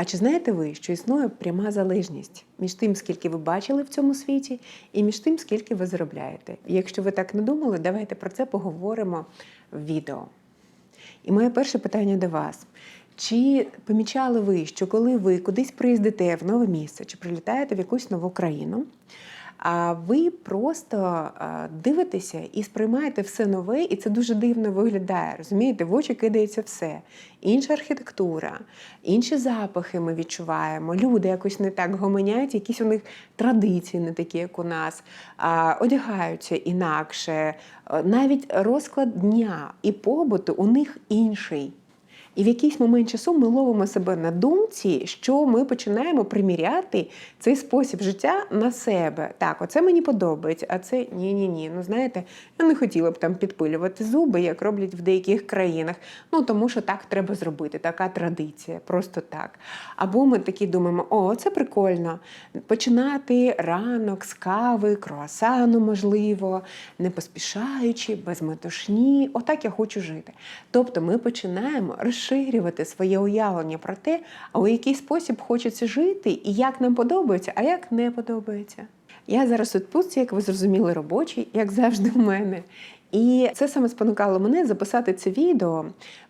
А чи знаєте ви, що існує пряма залежність між тим, скільки ви бачили в цьому світі, і між тим, скільки ви заробляєте? І якщо ви так не думали, давайте про це поговоримо в відео. І моє перше питання до вас. Чи помічали ви, що коли ви кудись приїздите в нове місце чи прилітаєте в якусь нову країну, а ви просто дивитеся і сприймаєте все нове, і це дуже дивно виглядає. Розумієте, в очі кидається все. Інша архітектура, інші запахи ми відчуваємо. Люди якось не так гомоняють, якісь у них традиції не такі, як у нас, одягаються інакше. Навіть розклад дня і побуту у них інший. І в якийсь момент часу ми ловимо себе на думці, що ми починаємо приміряти цей спосіб життя на себе. Так, оце мені подобається, а це ні-ні ні. Ну знаєте, я не хотіла б там підпилювати зуби, як роблять в деяких країнах. Ну тому що так треба зробити, така традиція, просто так. Або ми такі думаємо, о, це прикольно. Починати ранок з кави, круасану, можливо, не поспішаючи, без метушні. Отак я хочу жити. Тобто ми починаємо розширювати своє уявлення про те, у який спосіб хочеться жити, і як нам подобається, а як не подобається. Я зараз у відпустці, як ви зрозуміли, робочий, як завжди в мене. І це саме спонукало мене записати це відео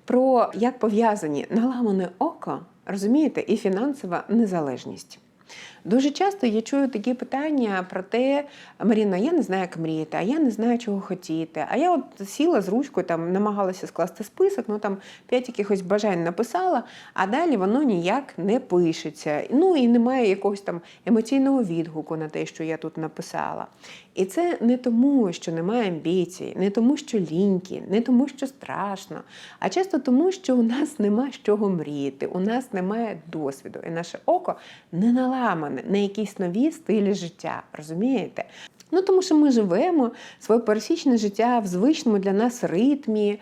про як пов'язані наламане око, розумієте, і фінансова незалежність. Дуже часто я чую такі питання про те, Маріна, я не знаю, як мріяти, а я не знаю, чого хотіти. А я от сіла з ручкою, там намагалася скласти список, ну там п'ять якихось бажань написала, а далі воно ніяк не пишеться. Ну і немає якогось там емоційного відгуку на те, що я тут написала. І це не тому, що немає амбіцій, не тому, що ліньки, не тому, що страшно, а часто тому, що у нас нема з чого мріяти, у нас немає досвіду, і наше око не наламане на якісь нові стилі життя. Розумієте? Ну, тому що ми живемо своє пересічне життя в звичному для нас ритмі,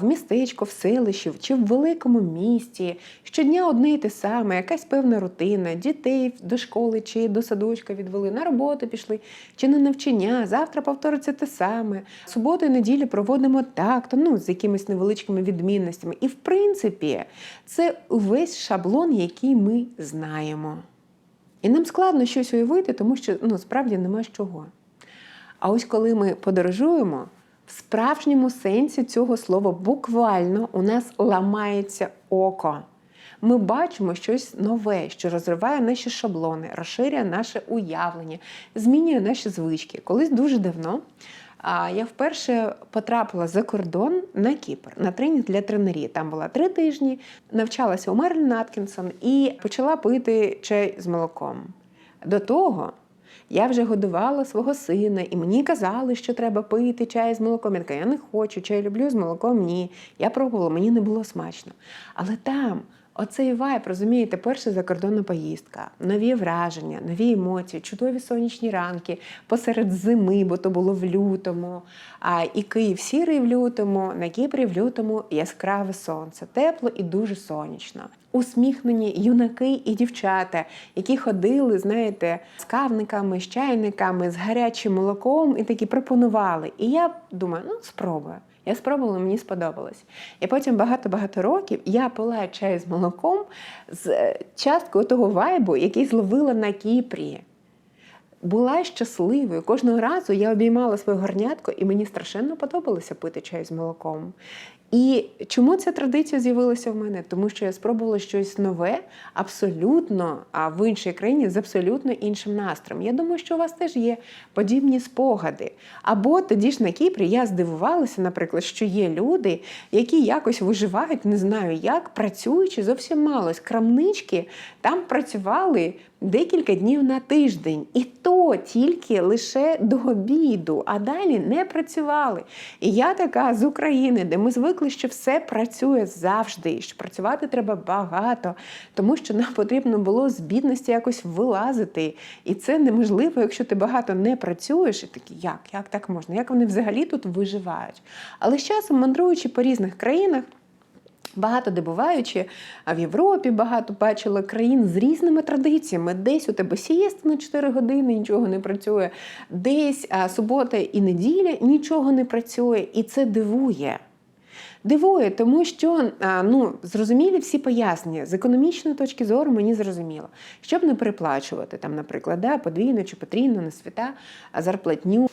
в містечку, в селищі чи в великому місті. Щодня одне і те саме, якась певна рутина, дітей до школи чи до садочка відвели, на роботу пішли, чи на навчання. Завтра повториться те саме. Суботу і неділю проводимо так, то ну з якимись невеличкими відмінностями. І в принципі, це увесь шаблон, який ми знаємо. І нам складно щось уявити, тому що ну, справді нема з чого. А ось коли ми подорожуємо, в справжньому сенсі цього слова буквально у нас ламається око. Ми бачимо щось нове, що розриває наші шаблони, розширює наше уявлення, змінює наші звички. Колись дуже давно я вперше потрапила за кордон на Кіпр на тренінг для тренерів. Там була три тижні, навчалася у Мерлін Аткінсон і почала пити чай з молоком. До того я вже годувала свого сина, і мені казали, що треба пити чай з молоком. Я така, я не хочу, чай люблю з молоком. Ні. Я пробувала, мені не було смачно. Але там. Оцей вайб, розумієте, перша закордонна поїздка, нові враження, нові емоції, чудові сонячні ранки посеред зими, бо то було в лютому. А і Київ сірий в лютому, на Кіпрі в лютому яскраве сонце, тепло і дуже сонячно. Усміхнені юнаки і дівчата, які ходили, знаєте, з кавниками, з чайниками, з гарячим молоком і такі пропонували. І я думаю, ну спробую. Я спробувала, мені сподобалось. І потім багато-багато років я пила чай з молоком з е, часткою того вайбу, який зловила на Кіпрі. Була щасливою. Кожного разу я обіймала свою горнятку, і мені страшенно подобалося пити чай з молоком. І чому ця традиція з'явилася в мене? Тому що я спробувала щось нове, абсолютно а в іншій країні з абсолютно іншим настроєм. Я думаю, що у вас теж є подібні спогади. Або тоді ж на Кіпрі я здивувалася, наприклад, що є люди, які якось виживають, не знаю як, працюючи зовсім мало. Крамнички там працювали декілька днів на тиждень, і то тільки лише до обіду, а далі не працювали. І я така з України, де ми звикли, що все працює завжди, що працювати треба багато, тому що нам потрібно було з бідності якось вилазити. І це неможливо, якщо ти багато не працюєш, і такі, як, як так можна? Як вони взагалі тут виживають? Але з часом, мандруючи по різних країнах. Багато де буваючи, а в Європі багато бачила країн з різними традиціями. Десь у тебе сієста на 4 години, нічого не працює, десь а, субота і неділя нічого не працює, і це дивує. Дивує, тому що ну, зрозумілі всі пояснення. З економічної точки зору мені зрозуміло, щоб не переплачувати, там, наприклад, да, подвійно чи потрійно на свята зарплатню.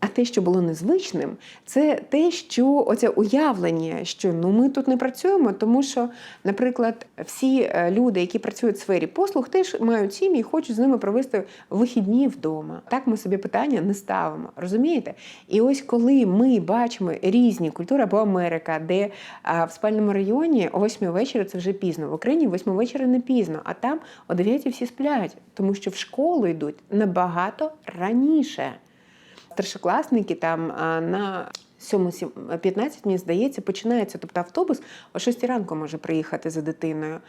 А те, що було незвичним, це те, що оце уявлення, що ну ми тут не працюємо, тому що, наприклад, всі е, люди, які працюють в сфері послуг, теж мають сім'ї і хочуть з ними провести вихідні вдома. Так ми собі питання не ставимо. Розумієте? І ось коли ми бачимо різні культури або Америка, де а, в спальному районі о 8 вечора це вже пізно. В Україні о 8 вечора не пізно, а там о 9 всі сплять, тому що в школу йдуть набагато раніше старшокласники там на 7-15, мені здається, починається. Тобто автобус о 6 ранку може приїхати за дитиною.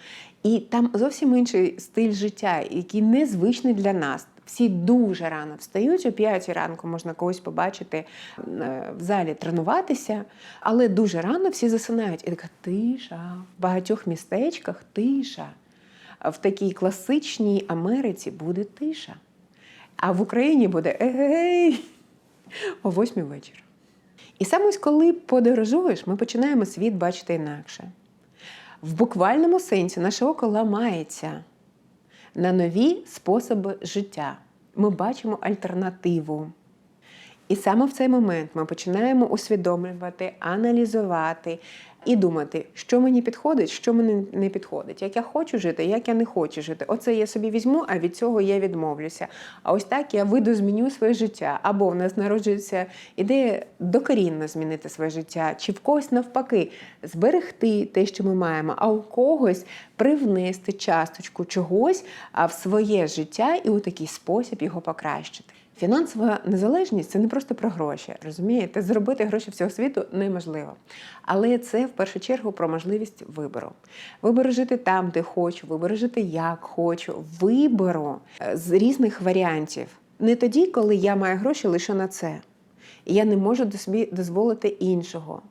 І там зовсім інший стиль життя, який незвичний для нас. Всі дуже рано встають, о 5 ранку можна когось побачити е, в залі тренуватися, але дуже рано всі засинають. І така тиша. В багатьох містечках тиша. В такій класичній Америці буде тиша. А в Україні буде егей о восьмій вечора. І саме ось коли подорожуєш, ми починаємо світ бачити інакше. В буквальному сенсі наше око ламається на нові способи життя. Ми бачимо альтернативу. І саме в цей момент ми починаємо усвідомлювати, аналізувати і думати, що мені підходить, що мені не підходить, як я хочу жити, як я не хочу жити. Оце я собі візьму, а від цього я відмовлюся. А ось так я видозміню своє життя. Або в нас народжується ідея докорінно змінити своє життя, чи в когось навпаки зберегти те, що ми маємо, а у когось привнести часточку чогось в своє життя і у такий спосіб його покращити. Фінансова незалежність це не просто про гроші, розумієте? Зробити гроші всього світу неможливо. Але це в першу чергу про можливість вибору. Вибору жити там, де хочу, вибору жити як хочу, вибору е, з різних варіантів. Не тоді, коли я маю гроші лише на це. І я не можу собі дозволити іншого.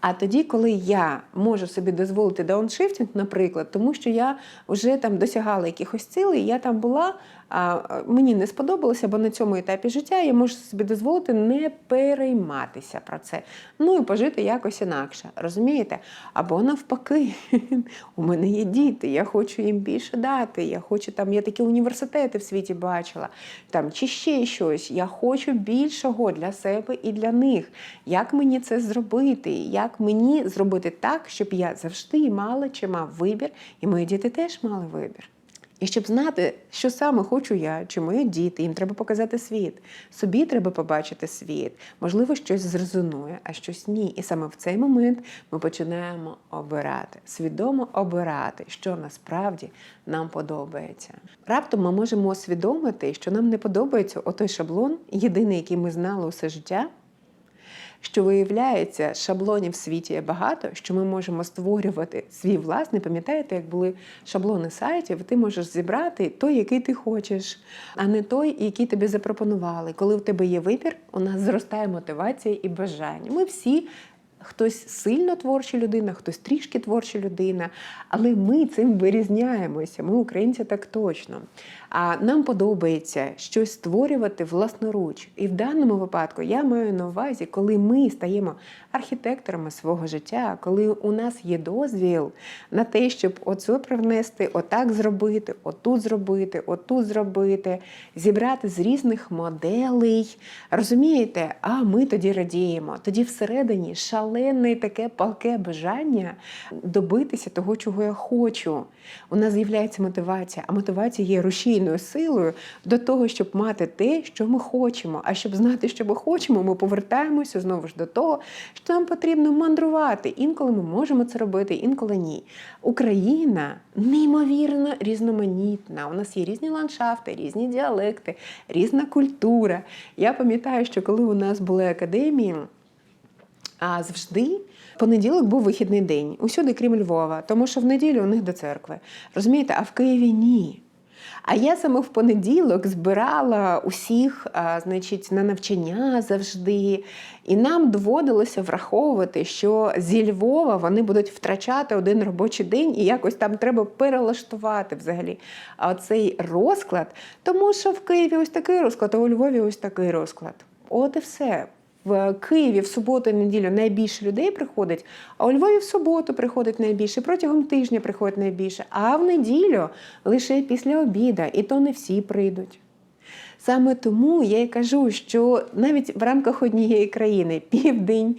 А тоді, коли я можу собі дозволити дауншифтинг, наприклад, тому що я вже там досягала якихось цілей, я там була, а мені не сподобалося, бо на цьому етапі життя я можу собі дозволити не перейматися про це. Ну і пожити якось інакше, розумієте? Або навпаки, у мене є діти, я хочу їм більше дати. Я хочу там, я такі університети в світі бачила, там чи ще щось. Я хочу більшого для себе і для них. Як мені це зробити? Як мені зробити так, щоб я завжди мала чи мав вибір, і мої діти теж мали вибір. І щоб знати, що саме хочу я, чи мої діти, їм треба показати світ. Собі треба побачити світ. Можливо, щось зрезонує, а щось ні. І саме в цей момент ми починаємо обирати, свідомо обирати, що насправді нам подобається. Раптом ми можемо усвідомити, що нам не подобається отой шаблон, єдиний, який ми знали усе життя що виявляється, шаблонів в світі є багато, що ми можемо створювати свій власний. Пам'ятаєте, як були шаблони сайтів, ти можеш зібрати той, який ти хочеш, а не той, який тобі запропонували. Коли в тебе є вибір, у нас зростає мотивація і бажання. Ми всі. Хтось сильно творча людина, хтось трішки творча людина, але ми цим вирізняємося. Ми, українці, так точно. А нам подобається щось створювати власноруч. І в даному випадку я маю на увазі, коли ми стаємо архітекторами свого життя, коли у нас є дозвіл на те, щоб оце привнести, отак зробити, отут зробити, отут зробити, зібрати з різних моделей. Розумієте? А ми тоді радіємо. Тоді всередині шалене таке палке бажання добитися того, чого я хочу. У нас з'являється мотивація, а мотивація є рушійною силою до того, щоб мати те, що ми хочемо. А щоб знати, що ми хочемо, ми повертаємося знову ж до того, що нам потрібно мандрувати. Інколи ми можемо це робити, інколи ні. Україна неймовірно різноманітна. У нас є різні ландшафти, різні діалекти, різна культура. Я пам'ятаю, що коли у нас були академії, а завжди понеділок був вихідний день, усюди, крім Львова, тому що в неділю у них до церкви. Розумієте, а в Києві ні. А я саме в понеділок збирала усіх, значить, на навчання завжди. І нам доводилося враховувати, що зі Львова вони будуть втрачати один робочий день, і якось там треба перелаштувати взагалі цей розклад, тому що в Києві ось такий розклад, а у Львові ось такий розклад. От і все. В Києві в суботу і неділю найбільше людей приходить, а у Львові в суботу приходить найбільше, протягом тижня приходить найбільше, а в неділю лише після обіда, і то не всі прийдуть. Саме тому я й кажу, що навіть в рамках однієї країни південь,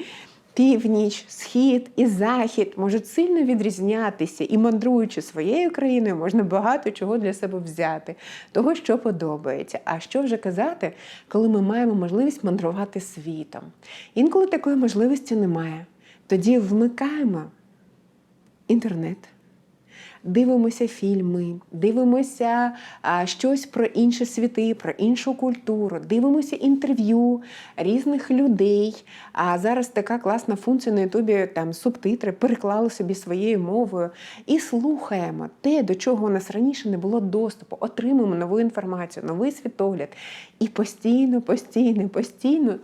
північ, схід і захід можуть сильно відрізнятися, і мандруючи своєю країною, можна багато чого для себе взяти, того, що подобається. А що вже казати, коли ми маємо можливість мандрувати світом? Інколи такої можливості немає. Тоді вмикаємо інтернет. Дивимося фільми, дивимося щось про інші світи, про іншу культуру, дивимося інтерв'ю різних людей. А зараз така класна функція на Ютубі, там субтитри переклали собі своєю мовою і слухаємо те, до чого у нас раніше не було доступу, отримуємо нову інформацію, новий світогляд. І постійно, постійно, постійно.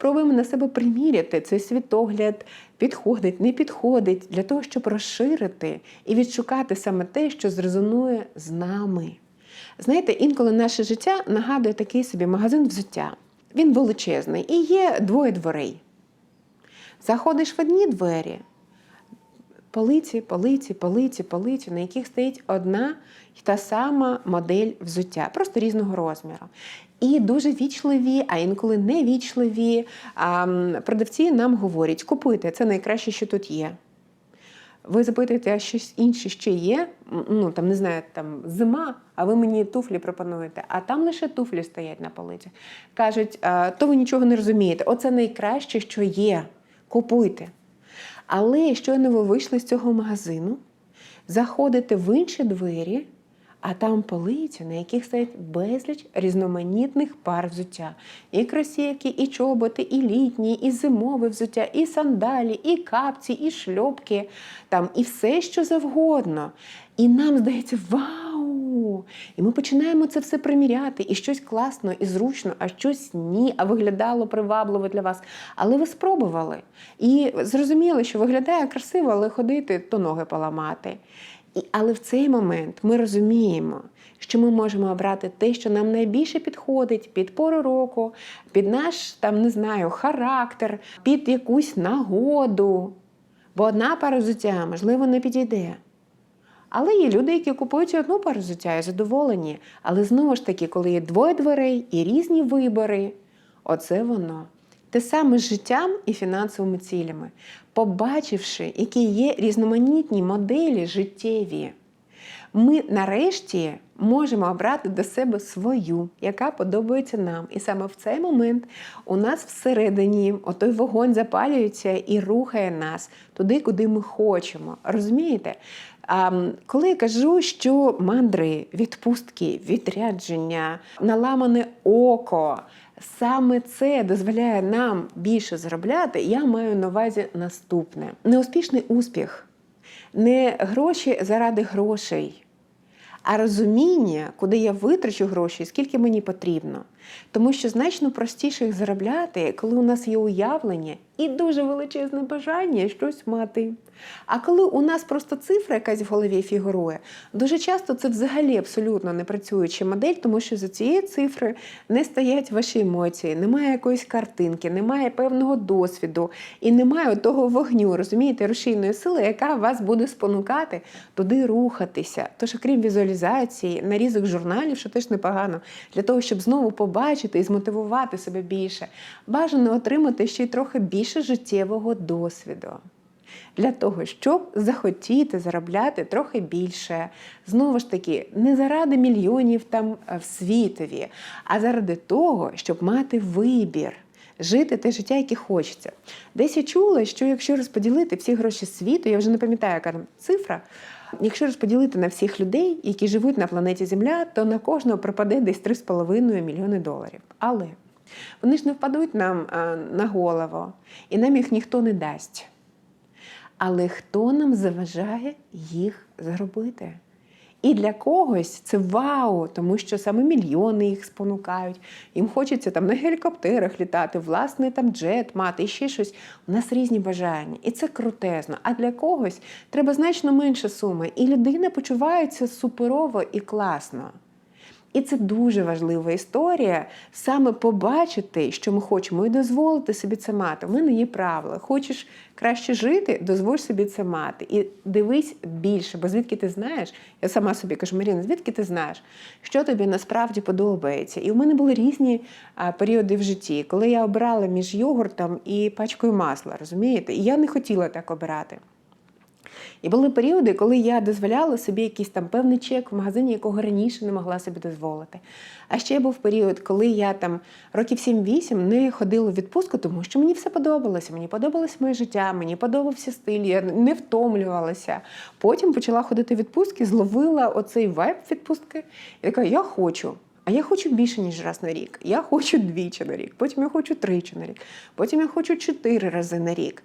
Пробуємо на себе приміряти цей світогляд, підходить, не підходить, для того, щоб розширити і відшукати саме те, що зрезонує з нами. Знаєте, інколи наше життя нагадує такий собі магазин взуття. Він величезний і є двоє дверей. Заходиш в одні двері, полиці, полиці, полиці, полиці, на яких стоїть одна й та сама модель взуття, просто різного розміру. І дуже вічливі, а інколи невічливі продавці нам говорять: купуйте, це найкраще, що тут є. Ви запитуєте, а щось інше ще є? Ну там не знаю, там зима, а ви мені туфлі пропонуєте, а там лише туфлі стоять на полиці. Кажуть, то ви нічого не розумієте. Оце найкраще, що є. Купуйте. Але щойно ви вийшли з цього магазину, заходите в інші двері, а там полиці, на яких стоять безліч різноманітних пар взуття. І кросівки, і чоботи, і літні, і зимове взуття, і сандалі, і капці, і шльопки, там, і все, що завгодно. І нам здається, вау! І ми починаємо це все приміряти, і щось класно і зручно, а щось ні, а виглядало привабливо для вас. Але ви спробували. І зрозуміли, що виглядає красиво, але ходити то ноги поламати. Але в цей момент ми розуміємо, що ми можемо обрати те, що нам найбільше підходить під пору року, під наш там не знаю, характер, під якусь нагоду. Бо одна пара взуття, можливо, не підійде. Але є люди, які купують одну пару взуття і задоволені. Але знову ж таки, коли є двоє дверей і різні вибори, оце воно. Те саме з життям і фінансовими цілями, побачивши, які є різноманітні моделі життєві, ми нарешті можемо обрати до себе свою, яка подобається нам. І саме в цей момент у нас всередині отой вогонь запалюється і рухає нас туди, куди ми хочемо. Розумієте? А коли я кажу, що мандри, відпустки, відрядження, наламане око. Саме це дозволяє нам більше заробляти. Я маю на увазі наступне: неуспішний успіх, не гроші заради грошей, а розуміння, куди я витрачу гроші, скільки мені потрібно. Тому що значно простіше їх заробляти, коли у нас є уявлення і дуже величезне бажання щось мати. А коли у нас просто цифра якась в голові фігурує, дуже часто це взагалі абсолютно не працююча модель, тому що за цієї цифри не стоять ваші емоції, немає якоїсь картинки, немає певного досвіду і немає того вогню, розумієте, рушійної сили, яка вас буде спонукати туди рухатися. Тож, окрім візуалізації, нарізок журналів, що теж непогано, для того, щоб знову побачити і змотивувати себе більше, бажано отримати ще й трохи більше життєвого досвіду для того, щоб захотіти заробляти трохи більше. Знову ж таки, не заради мільйонів там е, в світові, а заради того, щоб мати вибір. Жити те життя, яке хочеться. Десь я чула, що якщо розподілити всі гроші світу, я вже не пам'ятаю, яка там цифра. Якщо розподілити на всіх людей, які живуть на планеті Земля, то на кожного пропаде десь 3,5 мільйони доларів. Але вони ж не впадуть нам е, на голову, і нам їх ніхто не дасть. Але хто нам заважає їх зробити? І для когось це вау, тому що саме мільйони їх спонукають. Їм хочеться там на гелікоптерах літати, власний там джет мати ще щось. У нас різні бажання, і це крутезно. А для когось треба значно менше суми. і людина почувається суперово і класно. І це дуже важлива історія саме побачити, що ми хочемо, і дозволити собі це мати. У мене є правила. Хочеш краще жити, дозволь собі це мати. І дивись більше, бо звідки ти знаєш, я сама собі кажу, Маріна, звідки ти знаєш, що тобі насправді подобається? І у мене були різні періоди в житті, коли я обирала між йогуртом і пачкою масла, розумієте? І я не хотіла так обирати. І були періоди, коли я дозволяла собі якийсь там певний чек в магазині, якого раніше не могла собі дозволити. А ще був період, коли я там років 7-8 не ходила в відпустку, тому що мені все подобалося. Мені подобалось моє життя, мені подобався стиль, я не втомлювалася. Потім почала ходити в відпустки, зловила оцей вайб відпустки і така, я хочу. А я хочу більше, ніж раз на рік. Я хочу двічі на рік, потім я хочу тричі на рік, потім я хочу чотири рази на рік.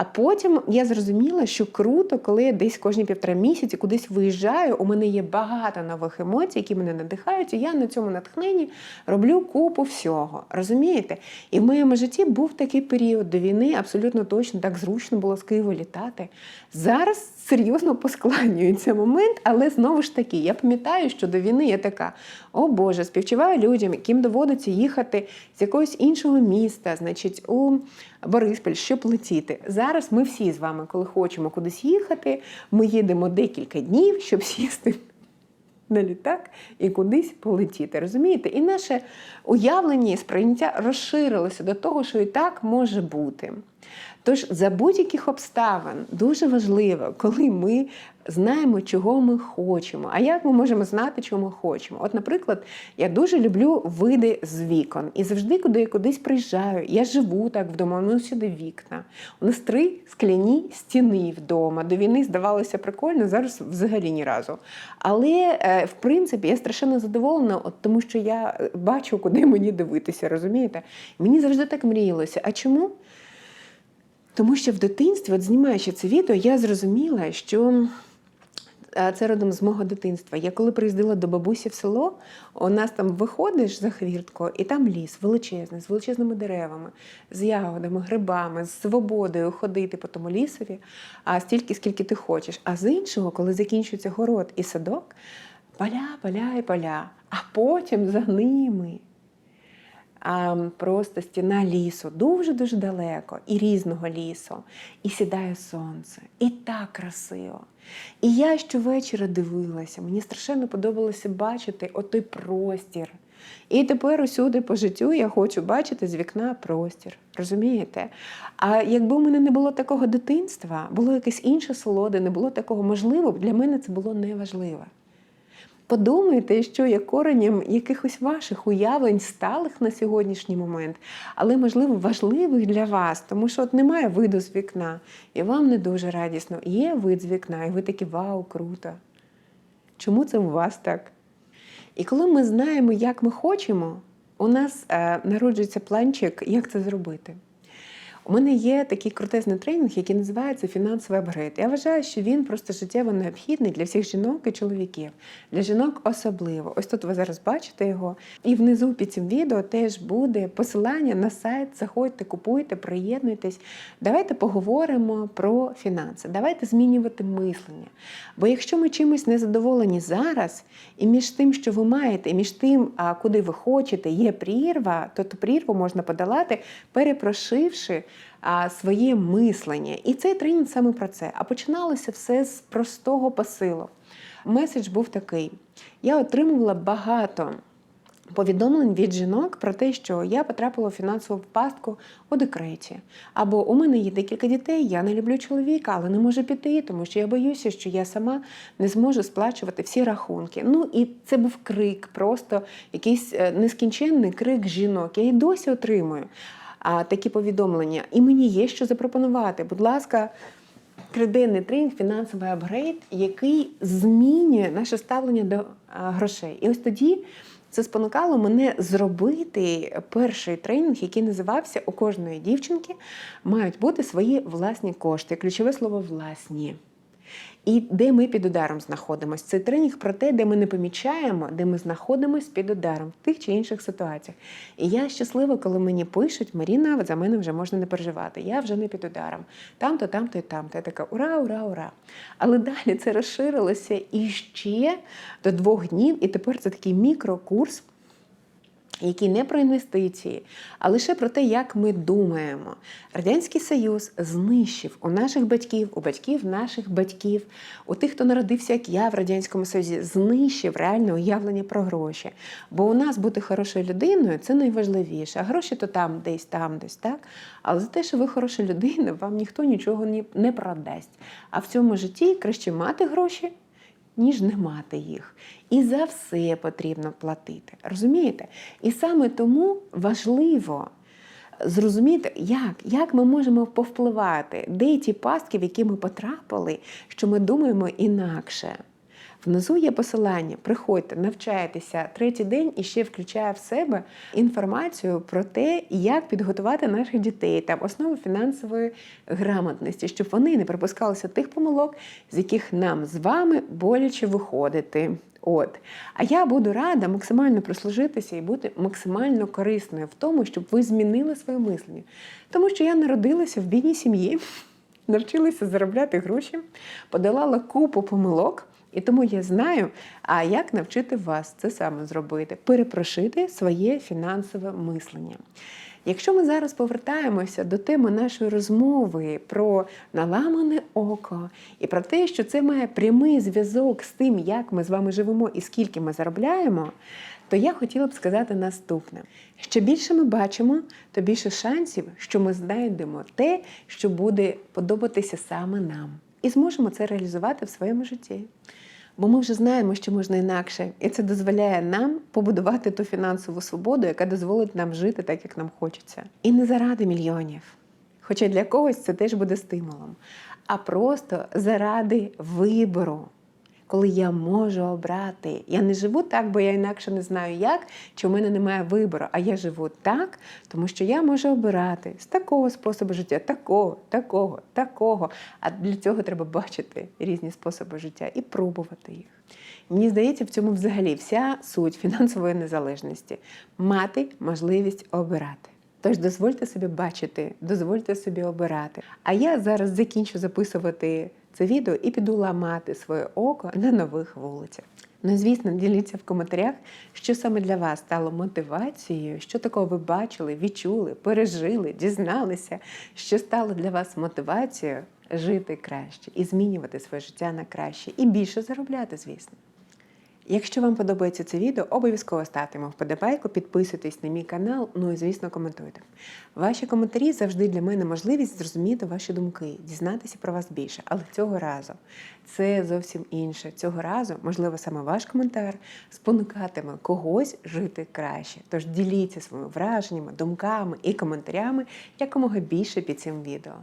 А потім я зрозуміла, що круто, коли я десь кожні півтора місяці кудись виїжджаю. У мене є багато нових емоцій, які мене надихають, і я на цьому натхненні роблю купу всього. Розумієте? І в моєму житті був такий період до війни, абсолютно точно так зручно було з Києва літати. Зараз серйозно поскладнюється момент, але знову ж таки, я пам'ятаю, що до війни я така: о Боже, співчуваю людям, яким доводиться їхати з якогось іншого міста, значить, у Бориспіль, щоб летіти. Зараз ми всі з вами, коли хочемо кудись їхати, ми їдемо декілька днів, щоб сісти. На літак і кудись полетіти, розумієте? І наше уявлення і сприйняття розширилося до того, що і так може бути. Тож за будь-яких обставин дуже важливо, коли ми знаємо, чого ми хочемо. А як ми можемо знати, чого ми хочемо? От, наприклад, я дуже люблю види з вікон. І завжди, куди я кудись приїжджаю, я живу так вдома, ну сюди вікна. У нас три скляні стіни вдома. До війни здавалося прикольно, зараз взагалі ні разу. Але е, в принципі я страшенно задоволена, от тому що я е, бачу, куди мені дивитися, розумієте? Мені завжди так мріялося. А чому? Тому що в дитинстві, от знімаючи це відео, я зрозуміла, що е, це родом з мого дитинства. Я коли приїздила до бабусі в село, у нас там виходиш за хвіртку, і там ліс величезний, з величезними деревами, з ягодами, грибами, з свободою ходити по тому лісові, а стільки, скільки ти хочеш. А з іншого, коли закінчується город і садок, поля, поля і поля. А потім за ними просто стіна лісу, дуже-дуже далеко, і різного лісу, і сідає сонце, і так красиво. І я щовечора дивилася, мені страшенно подобалося бачити отой простір. І тепер усюди по життю я хочу бачити з вікна простір. Розумієте? А якби у мене не було такого дитинства, було якесь інше солоде, не було такого можливо, для мене це було неважливо. Подумайте, що є коренем якихось ваших уявлень, сталих на сьогоднішній момент, але, можливо, важливих для вас, тому що от немає виду з вікна, і вам не дуже радісно. Є вид з вікна, і ви такі вау, круто. Чому це у вас так? І коли ми знаємо, як ми хочемо, у нас е, народжується планчик, як це зробити. У мене є такий крутезний тренінг, який називається фінансовий апгрейд. Я вважаю, що він просто життєво необхідний для всіх жінок і чоловіків. Для жінок особливо. Ось тут ви зараз бачите його. І внизу під цим відео теж буде посилання на сайт. Заходьте, купуйте, приєднуйтесь. Давайте поговоримо про фінанси. Давайте змінювати мислення. Бо якщо ми чимось не задоволені зараз, і між тим, що ви маєте, і між тим, куди ви хочете, є прірва, то ту прірву можна подолати, перепрошивши своє мислення. І цей тренінг саме про це. А починалося все з простого посилу. Меседж був такий: я отримувала багато. Повідомлень від жінок про те, що я потрапила в фінансову пастку у декреті. Або у мене є декілька дітей, я не люблю чоловіка, але не можу піти, тому що я боюся, що я сама не зможу сплачувати всі рахунки. Ну і це був крик, просто якийсь е, нескінченний крик жінок. Я і досі отримую а, такі повідомлення. І мені є що запропонувати. Будь ласка, триденний тренінг, фінансовий апгрейд, який змінює наше ставлення до а, грошей. І ось тоді. Це спонукало мене зробити перший тренінг, який називався У кожної дівчинки мають бути свої власні кошти. Ключове слово власні. І де ми під ударом знаходимося. Це тренінг про те, де ми не помічаємо, де ми знаходимося під ударом в тих чи інших ситуаціях. І я щаслива, коли мені пишуть, Маріна, за мене вже можна не переживати. Я вже не під ударом. Там-то, там-то і там-то. Я така ура, ура, ура. Але далі це розширилося іще до двох днів, і тепер це такий мікрокурс який не про інвестиції, а лише про те, як ми думаємо. Радянський Союз знищив у наших батьків, у батьків наших батьків, у тих, хто народився, як я в Радянському Союзі, знищив реальне уявлення про гроші. Бо у нас бути хорошою людиною це найважливіше. А гроші то там, десь, там, десь, так. Але за те, що ви хороша людина, вам ніхто нічого не продасть. А в цьому житті краще мати гроші, ніж не мати їх. І за все потрібно платити. Розумієте? І саме тому важливо зрозуміти, як, як ми можемо повпливати, де ті пастки, в які ми потрапили, що ми думаємо інакше. Внизу є посилання. Приходьте, навчайтеся третій день і ще включає в себе інформацію про те, як підготувати наших дітей, там основи фінансової грамотності, щоб вони не припускалися тих помилок, з яких нам з вами боляче виходити. От. А я буду рада максимально прислужитися і бути максимально корисною в тому, щоб ви змінили своє мислення. Тому що я народилася в бідній сім'ї, навчилася заробляти гроші, подолала купу помилок. І тому я знаю, а як навчити вас це саме зробити, перепрошити своє фінансове мислення. Якщо ми зараз повертаємося до теми нашої розмови про наламане око і про те, що це має прямий зв'язок з тим, як ми з вами живемо і скільки ми заробляємо, то я хотіла б сказати наступне: що більше ми бачимо, то більше шансів, що ми знайдемо те, що буде подобатися саме нам, і зможемо це реалізувати в своєму житті. Бо ми вже знаємо, що можна інакше, і це дозволяє нам побудувати ту фінансову свободу, яка дозволить нам жити так, як нам хочеться. І не заради мільйонів. Хоча для когось це теж буде стимулом, а просто заради вибору. Коли я можу обрати. Я не живу так, бо я інакше не знаю як, чи в мене немає вибору. А я живу так, тому що я можу обирати з такого способу життя, такого, такого, такого. А для цього треба бачити різні способи життя і пробувати їх. Мені здається, в цьому взагалі вся суть фінансової незалежності мати можливість обирати. Тож дозвольте собі бачити, дозвольте собі обирати. А я зараз закінчу записувати це відео і піду ламати своє око на нових вулицях. Ну, звісно, діліться в коментарях, що саме для вас стало мотивацією, що такого ви бачили, відчули, пережили, дізналися, що стало для вас мотивацією жити краще і змінювати своє життя на краще, і більше заробляти, звісно. Якщо вам подобається це відео, обов'язково ставте йому вподобайку, підписуйтесь на мій канал, ну і звісно, коментуйте. Ваші коментарі завжди для мене можливість зрозуміти ваші думки, дізнатися про вас більше. Але цього разу це зовсім інше. Цього разу, можливо, саме ваш коментар спонукатиме когось жити краще. Тож діліться своїми враженнями, думками і коментарями якомога більше під цим відео.